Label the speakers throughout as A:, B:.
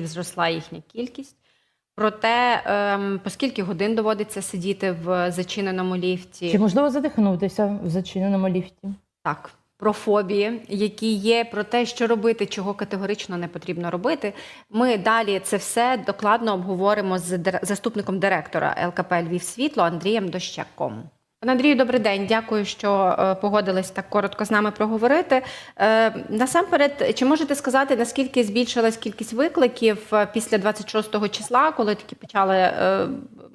A: зросла їхня кількість. Проте, ем, по скільки годин доводиться сидіти в зачиненому ліфті,
B: Чи можливо задихнутися в зачиненому ліфті?
A: так, про фобії, які є, про те, що робити, чого категорично не потрібно робити. Ми далі це все докладно обговоримо з заступником директора ЛКП Львів Світло Андрієм Дощаком. Пане Андрію, добрий день. Дякую, що е, погодились так коротко з нами проговорити. Е, насамперед, чи можете сказати, наскільки збільшилась кількість викликів е, після 26 числа, коли такі почали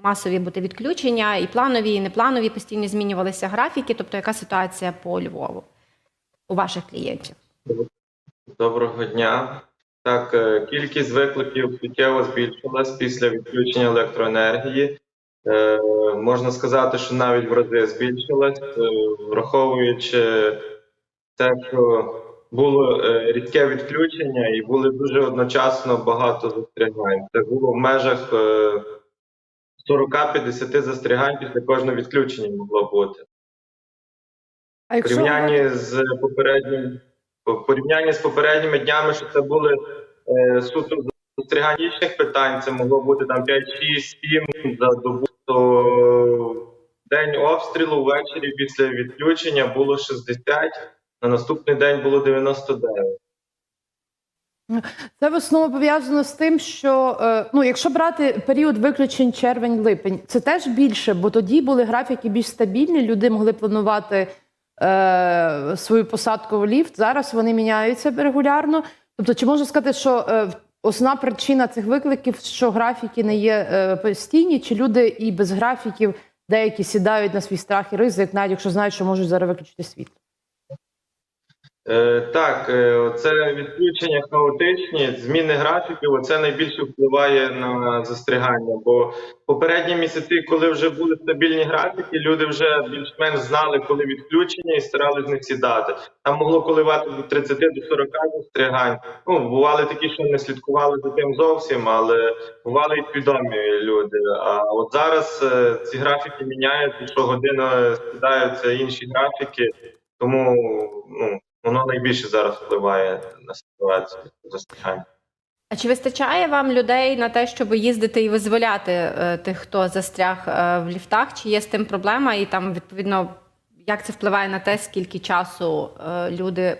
A: масові бути відключення, і планові, і непланові постійно змінювалися графіки? Тобто, яка ситуація по Львову у ваших клієнтів?
C: Доброго дня. Так, кількість викликів суттєво збільшилась після відключення електроенергії. Е, Можна сказати, що навіть в рази збільшилась, е, враховуючи те, що було е, рідке відключення і були дуже одночасно багато застрягань. Це було в межах е, 40-50 застрягань після кожного відключення могло бути.
B: А
C: В порівнянні з попереднім порівнянні з попередніми днями, що це були е, суто застеріганічних питань, це могло бути там 5, 6, 7 за добу. То день обстрілу ввечері після відключення було 60, на наступний день було 99.
B: Це в основному пов'язано з тим, що е, ну, якщо брати період виключень червень-липень, це теж більше, бо тоді були графіки більш стабільні, люди могли планувати е, свою посадку в ліфт. Зараз вони міняються регулярно. Тобто, чи можна сказати, що е, основна причина цих викликів, що графіки не є е, постійні, чи люди і без графіків деякі сідають на свій страх і ризик, навіть якщо знають, що можуть зараз виключити світло?
C: Е, так, е, це відключення хаотичні, зміни графіків, це найбільше впливає на застрягання. Бо попередні місяці, коли вже були стабільні графіки, люди вже більш-менш знали, коли відключення і старались не сідати. Там могло коливати від 30 до 40 застрягань. Ну, бували такі, що не слідкували за тим зовсім, але бували і свідомі люди. А от зараз е, ці графіки міняються, щогодина скидаються інші графіки, тому ну. Воно найбільше зараз впливає на ситуацію застрягання.
A: А чи вистачає вам людей на те, щоб їздити і визволяти е, тих, хто застряг е, в ліфтах? Чи є з тим проблема? І там відповідно як це впливає на те, скільки часу е, люди е,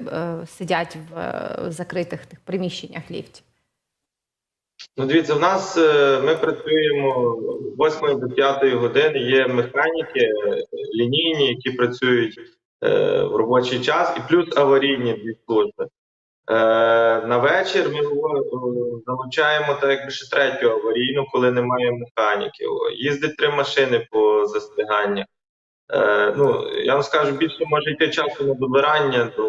A: сидять в е, закритих тих приміщеннях ліфтів?
C: Ну, дивіться, в нас е, ми працюємо з 8 до 5 години. Є механіки е, лінійні, які працюють в робочий час, і плюс аварійні дві служби. Е, на вечір ми е, залучаємо так якби ще третю аварійну, коли немає механіків. Їздить три машини по застряганнях. Е, ну, я вам скажу, більше може йти часу на добирання до,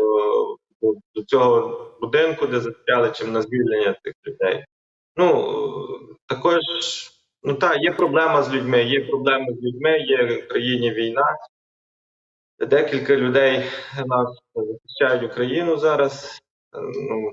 C: до, до цього будинку, де застряли, чим на звільнення цих людей. Ну, також, ну так, є проблема з людьми, є проблеми з людьми, є в країні війна. Декілька людей нас захищають Україну зараз. Ну,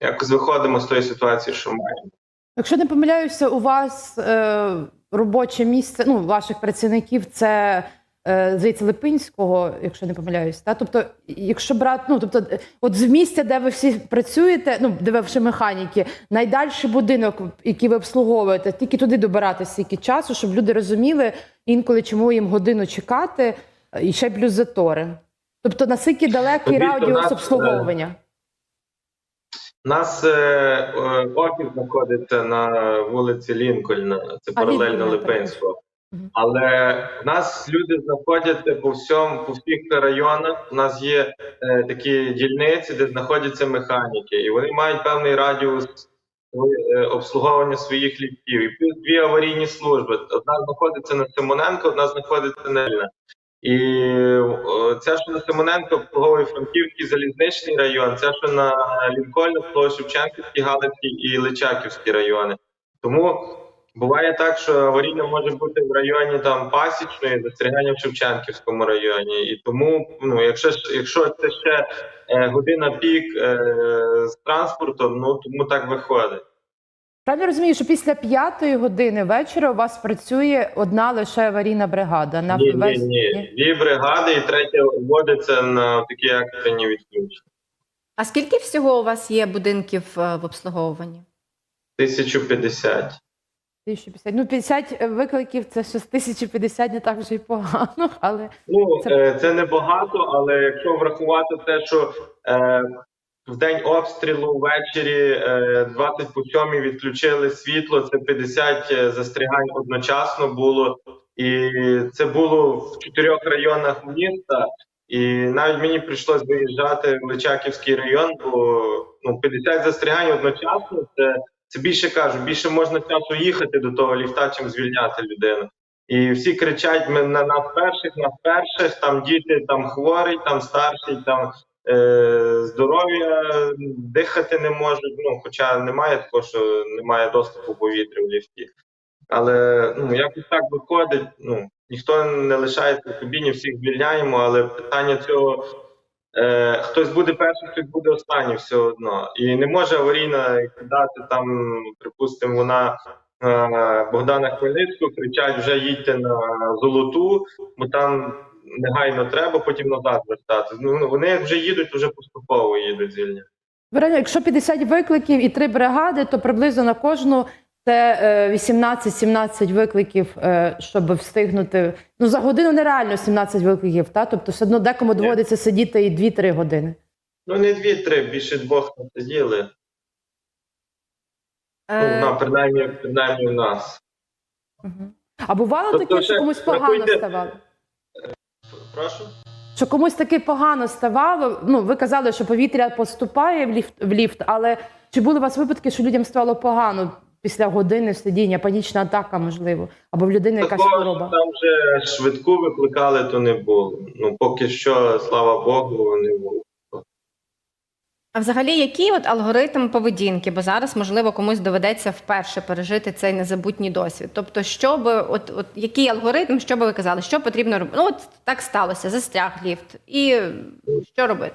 C: якось виходимо з тої ситуації, що маємо.
B: Якщо не помиляюся, у вас е, робоче місце, ну, ваших працівників це е, здається Липинського, якщо не помиляюсь. Та? Тобто, якщо брати, ну тобто, от з місця, де ви всі працюєте, ну де ви вже механіки, найдальший будинок, який ви обслуговуєте, тільки туди добиратися стільки часу, щоб люди розуміли інколи, чому їм годину чекати, і ще плюс затори. Тобто, наскільки далекий
C: Тобто,
B: радіус
C: е,
B: обслуговування?
C: У нас е, е, офіс знаходиться на вулиці Лінкольна, це
B: А,
C: паралельно Липинського. Але в нас люди знаходяться по всьому, по всіх районах. У нас є е, такі дільниці, де знаходяться механіки, і вони мають певний радіус е, обслуговування своїх ліфтів. І плюс дві аварійні служби. Одна знаходиться на Симоненко, одна знаходиться на Ільна. І ця, що на Симоненко обслуговує Франківський залізничний район, ця, що на Лінкольн обслуговує Шевченківський, Галицький і Личаківський райони. Тому буває так, що аварійна може бути в районі там Пасічної, застрягання в Шевченківському районі. І тому, ну, якщо якщо це ще е, година пік е, з транспортом, ну тому так виходить.
B: Правильно розумію, що після п'ятої години вечора у вас працює одна лише аварійна бригада на
C: Ні, ні,
B: весь
C: ні. Дві бригади, і третя вводиться на такі екстрені відключення.
A: А скільки всього у вас є будинків е, в обслуговуванні?
C: 1050.
B: 1050. Ну, 50 викликів це ще з 1050 не так вже й погано, але
C: Ну,
B: Це-
C: е, це небагато, але якщо врахувати те, що е, в день обстрілу ввечері е, 20 по 7 відключили світло, це 50 застрягань одночасно було. І це було в чотирьох районах міста. І навіть мені прийшлось виїжджати в Личаківський район, бо ну, 50 застрягань одночасно це, це більше кажу, більше можна часу їхати до того ліфта, чим звільняти людину. І всі кричать: ми на нас перших, на перших, там діти, там хворий, там старший, там е, здоров'я дихати не можуть. Ну, хоча немає такого, що немає доступу повітря в ліфті. Але ну якось так виходить. Ну ніхто не лишається в кабіні, всіх звільняємо, але питання цього. Е, хтось буде перший, хтось буде останній все одно. І не може аварійна кидати там, припустимо, вона е, Богдана Хмельницького кричать: вже їдьте на золоту, бо там негайно треба, потім назад вертати. Ну вони вже їдуть, вже поступово їдуть звільняти.
B: Реально, якщо 50 викликів і 3 бригади, то приблизно на кожну це е, 18-17 викликів, е, щоб встигнути. Ну за годину нереально 17 викликів, та тобто все одно декому доводиться сидіти і 2-3 години.
C: Ну не дві-три, більше двох не сиділи. Ну,
A: Е,
C: на принаймні, принаймні в нас.
B: Мгм. А бувало
C: Тобто
B: таке, що комусь погано
C: рахуйте-
B: ставало?
C: Прошу.
B: Що комусь таки погано ставало? Ну, ви казали, що повітря поступає в ліфт, в ліфт, але чи були у вас випадки, що людям стало погано після години сидіння, панічна атака, можливо, або в людини якась
C: Такого,
B: хвороба?
C: там вже швидку викликали, то не було. Ну поки що, слава Богу, не було.
A: А взагалі, який от алгоритм поведінки? Бо зараз, можливо, комусь доведеться вперше пережити цей незабутній досвід. Тобто, що би, от, от який алгоритм, що би ви казали, що потрібно робити? Ну, от так сталося, застряг ліфт. І що робити?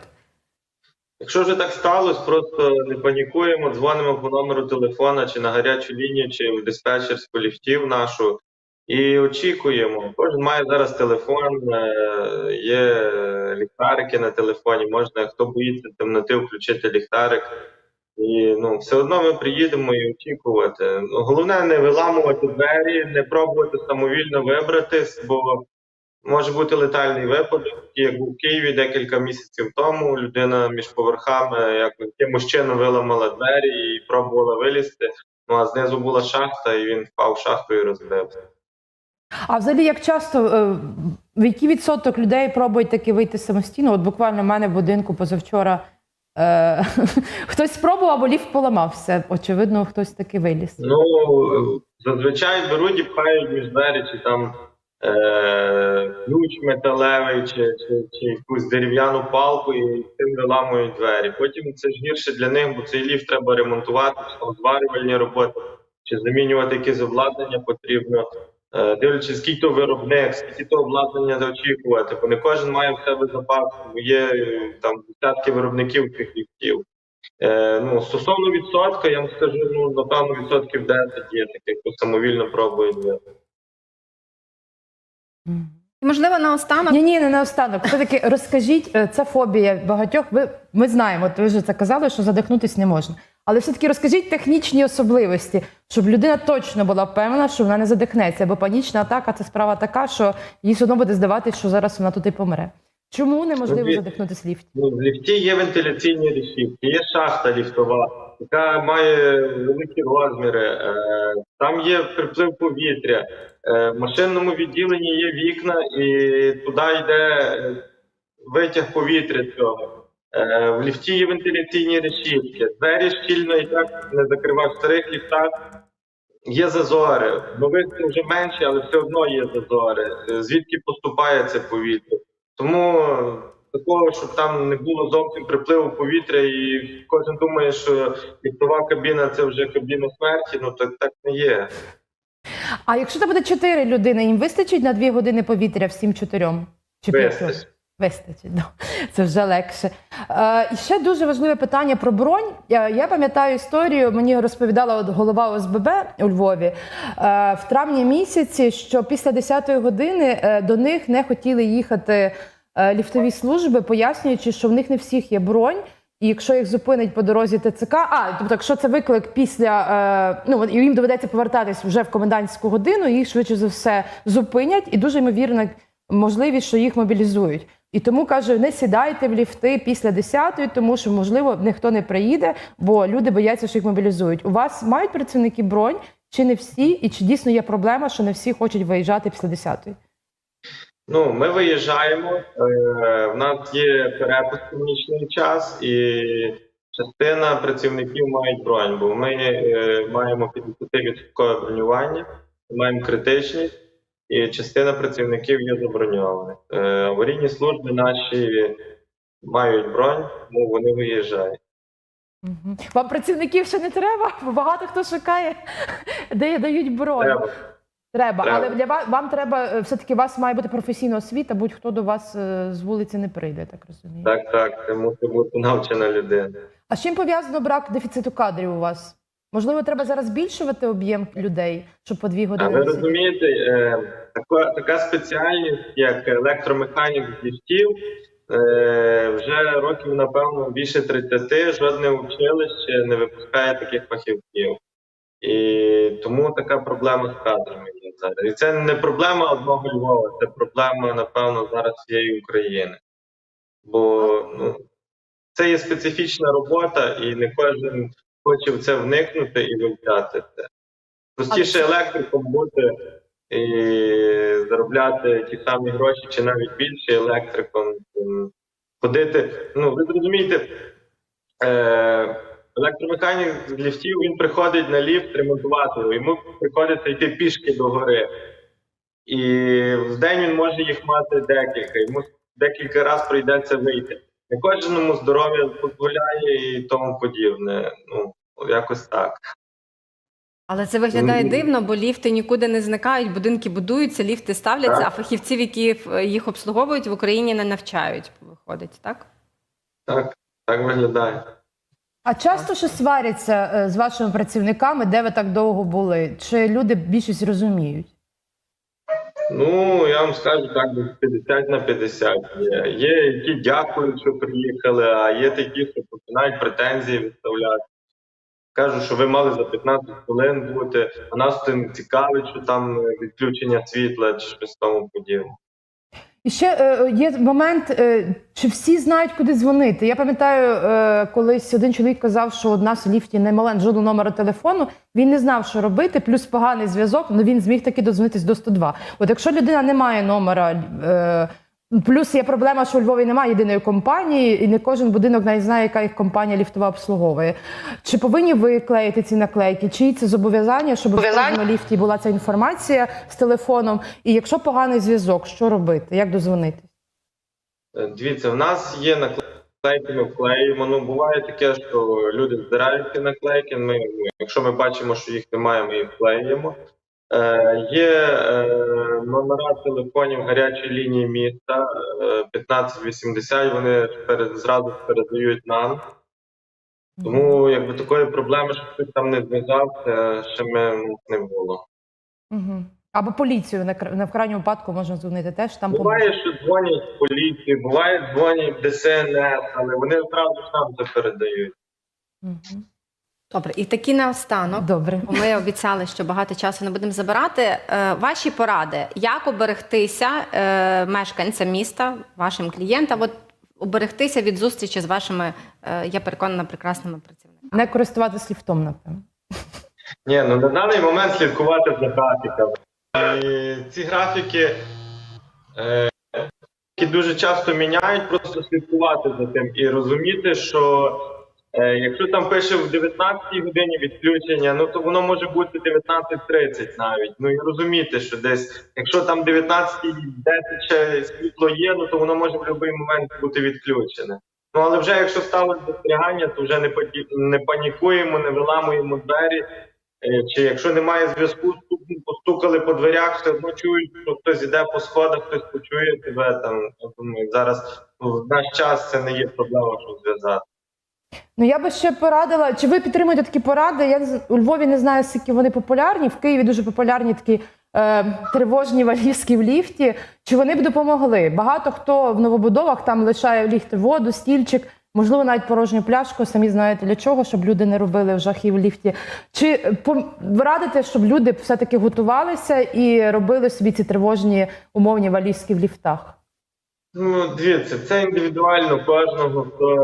C: Якщо вже так сталося, просто не панікуємо, дзвонимо по номеру телефона чи на гарячу лінію, чи в диспетчерську ліфтів нашу і очікуємо. Кожен має зараз телефон, е, є ліхтарики на телефоні. Можна, хто боїться темноти, включити ліхтарик. І ну, все одно ми приїдемо і очікувати. Ну, головне не виламувати двері, не пробувати самовільно вибратись, бо може бути летальний випадок, як в Києві декілька місяців тому. Людина між поверхами якимось чином виламала двері і пробувала вилізти. Ну а знизу була шахта, і він впав в шахту і розбився.
B: А взагалі, як часто е, в який відсоток людей пробують таки вийти самостійно? От буквально в мене в будинку позавчора е, хтось спробував, або ліфт поламався. Очевидно, хтось таки виліз.
C: Ну зазвичай беруть і пхають між двері, чи там е, ключ металевий, чи, чи, чи якусь дерев'яну палку, і тим виламують двері. Потім це ж гірше для них, бо цей ліфт треба ремонтувати, зварювальні роботи, чи замінювати якесь обладнання потрібно. Е, Дивлячись, скільки то виробник, скільки то обладнання очікувати, бо не кожен має в себе запас, бо є е, там десятки виробників цих ліфтів. Е, ну, стосовно відсотка, я вам скажу, ну, напевно, відсотків 10 є таких, хто самовільно пробує.
A: І, можливо, наостанок
B: Ні, ні, не наостанок. Все таки розкажіть, е, це фобія багатьох. Ви ми знаємо, от ви вже це казали, що задихнутись не можна. Але все-таки розкажіть технічні особливості, щоб людина точно була впевнена, що вона не задихнеться, бо панічна атака це справа така, що їй все одно буде здаватись, що зараз вона тут і помре. Чому неможливо
C: Ну,
B: задихнутись в ліфті?
C: Ну, в ліфті є вентиляційні решітки, є шахта ліфтова, яка має великі розміри. Е, там є приплив повітря. Е, в машинному відділенні є вікна, і туди йде е, витяг повітря цього. Е, в ліфті є вентиляційні решітки. Двері щільно і так не закривав в старих ліфтах. Є зазори. Нових вже менше, але все одно є зазори. Е, Звідки поступає це повітря? Тому такого, щоб там не було зовсім припливу повітря, і кожен думає, що ліфтова кабіна це вже кабіна смерті. Ну так так не є.
B: А якщо це буде чотири людини, їм вистачить на дві години повітря всім чотирьом? Чи п'ятьом?
C: Вистачить.
B: Ну, це вже легше. Е, і ще дуже важливе питання про бронь. Я, я пам'ятаю історію, мені розповідала от голова ОСББ у Львові е, в травні місяці, що після 10-ї години е, до них не хотіли їхати е, ліфтові служби, пояснюючи, що в них не всіх є бронь. І якщо їх зупинить по дорозі ТЦК, а тобто, якщо це виклик після е, ну їм доведеться повертатись вже в комендантську годину, їх швидше за все зупинять, і дуже ймовірна можливість, що їх мобілізують. І тому каже, не сідайте в ліфти після 10-ї, тому що можливо ніхто не приїде, бо люди бояться, що їх мобілізують. У вас мають працівники бронь, чи не всі, і чи дійсно є проблема, що не всі хочуть виїжджати після 10-ї?
C: Ну, ми виїжджаємо. Е, в нас є перепуск нічний час, і частина працівників мають бронь, бо ми е, маємо 50% бронювання, маємо критичність, і частина працівників є заброньованих. Е, аварійні служби наші мають бронь, тому вони виїжджають.
B: Вам працівників ще не треба, бо багато хто шукає, де дають бронь.
C: Треба.
B: Треба,
C: Треба.
B: але для вас вам треба е, все-таки у вас має бути професійна освіта, будь-хто до вас е, з вулиці не прийде, так розумію.
C: Так, так, це мусить бути навчена людина.
B: А з чим пов'язано брак дефіциту кадрів у вас? Можливо, треба зараз збільшувати об'єм людей, щоб по дві
C: А
B: години.
C: ви розумієте, е, така, така спеціальність, як електромеханік з ліфтів, е, вже років, напевно, більше 30, жодне училище не випускає таких фахівців. І тому така проблема з кадрами є зараз. І це не проблема одного Львова, це проблема, напевно, зараз всієї України. Бо ну, це є специфічна робота, і не кожен хоче в це вникнути і вивчати це. Простіше електриком бути і заробляти ті самі гроші, чи навіть більше електриком. Ходити. Ну, ви зрозумієте, е, електромеханік з ліфтів він приходить на ліфт ремонтувати його. Йому приходиться йти пішки до гори. І в день він може їх мати декілька. Йому декілька разів прийдеться вийти. Не кожному здоров'я дозволяє і тому подібне. Ну, якось так.
A: Але це виглядає дивно, бо ліфти нікуди не зникають, будинки будуються, ліфти ставляться,
C: Так.
A: а фахівців, які їх обслуговують в Україні, не навчають. Виходить, так?
C: Так, так виглядає.
B: А часто що сваряться е, з вашими працівниками, де ви так довго були? Чи люди більшість розуміють?
C: Ну, я вам скажу так, 50 на 50 є. Є, які дякують, що приїхали, а є такі, що починають претензії виставляти. Кажуть, що ви мали за 15 хвилин бути, а нас це цікавить, що там відключення світла чи щось тому подібне.
B: І ще е, є момент, е, чи всі знають, куди дзвонити. Я пам'ятаю, е, колись один чоловік казав, що у нас в ліфті немає жодного номера телефону. Він не знав, що робити, плюс поганий зв'язок, але він зміг таки дозвонитись до 102. От якщо людина не має номера, е, плюс є проблема, що у Львові немає єдиної компанії, і не кожен будинок навіть знає, яка їх компанія ліфтова обслуговує. Чи повинні ви клеїти ці наклейки? Чи це зобов'язання, щоб в кожному ліфті була ця інформація з телефоном? І якщо поганий зв'язок, що робити? Як дозвонитись?
C: Е, Дивіться, в нас є наклейки, ми вклеюємо. Ну, буває таке, що люди збирають ці наклейки. Ми, якщо ми бачимо, що їх немає, ми їх вклеюємо. Е, є е, номера телефонів гарячої лінії міста е, 1580, вони перед, зразу передають нам. Тому якби такої проблеми, що хтось там не зв'язався, ще ми не було.
B: Угу. Або поліцію на, в крайньому випадку можна дзвонити теж там
C: Буває,
B: поможуть.
C: що дзвонять в поліцію, буває дзвонять в ДСНС, але вони одразу сам це передають.
B: Мгм.
A: Добре, і такі наостанок.
B: Добре.
A: Ми обіцяли, що багато часу не будемо забирати. Е, Ваші поради, як оберегтися е, мешканцям міста, вашим клієнтам, от оберегтися від зустрічі з вашими, е, я переконана, прекрасними працівниками.
B: Не користуватись ліфтом, напевно.
C: Ні, ну на даний момент слідкувати за графіками. І ці графіки е, які дуже часто міняють, просто слідкувати за тим і розуміти, що якщо там пише в 19 годині відключення, ну то воно може бути 19.30 навіть. Ну і розуміти, що десь, якщо там 19.10 ще світло є, ну то воно може в будь-який момент бути відключене. Ну але вже якщо стало застерігання, то вже не не панікуємо, не виламуємо двері. Е, Чи якщо немає зв'язку, постукали по дверях, все одно чують, що хтось іде по сходах, хтось почує тебе там. Я думаю, зараз в наш час це не є проблема, щоб зв'язати.
B: Ну я би ще порадила. Чи ви підтримуєте такі поради? Я з- у Львові не знаю, скільки вони популярні. В Києві дуже популярні такі е, тривожні валізки в ліфті. Чи вони б допомогли? Багато хто в новобудовах там лишає в ліфті воду, стільчик. Можливо, навіть порожню пляшку, самі знаєте для чого, щоб люди не робили в жахи в ліфті. Чи е, щоб люди все-таки готувалися і робили собі ці тривожні умовні валізки в ліфтах?
C: Ну, дивіться, це індивідуально кожного, хто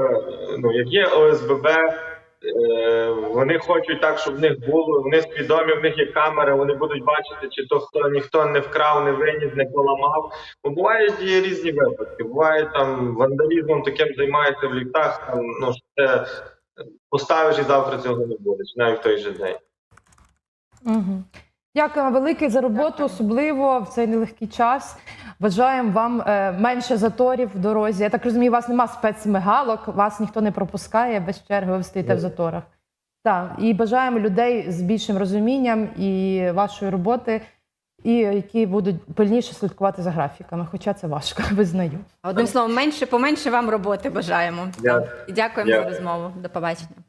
C: ну, як є ОСББ, е, вони хочуть так, щоб в них було, вони свідомі, в них є камери, вони будуть бачити, чи то хто ніхто не вкрав, не виніс, не поламав. Бо бувають є різні випадки. Буває там вандалізмом таким займаються в ліфтах, там, ну, що це поставиш і завтра цього не буде, чи навіть в той же день.
B: Угу. Дякую вам велике за роботу, особливо в цей нелегкий час. Бажаємо вам е, менше заторів в дорозі. Я так розумію, у вас нема спецмигалок, вас ніхто не пропускає без черги, ви стоїте в заторах. Так, і бажаємо людей з більшим розумінням і вашої роботи, і які будуть пильніше слідкувати за графіками. Хоча це важко, визнаю.
A: Одним словом, менше поменше вам роботи бажаємо.
C: Дякую.
A: І дякуємо за розмову. До побачення.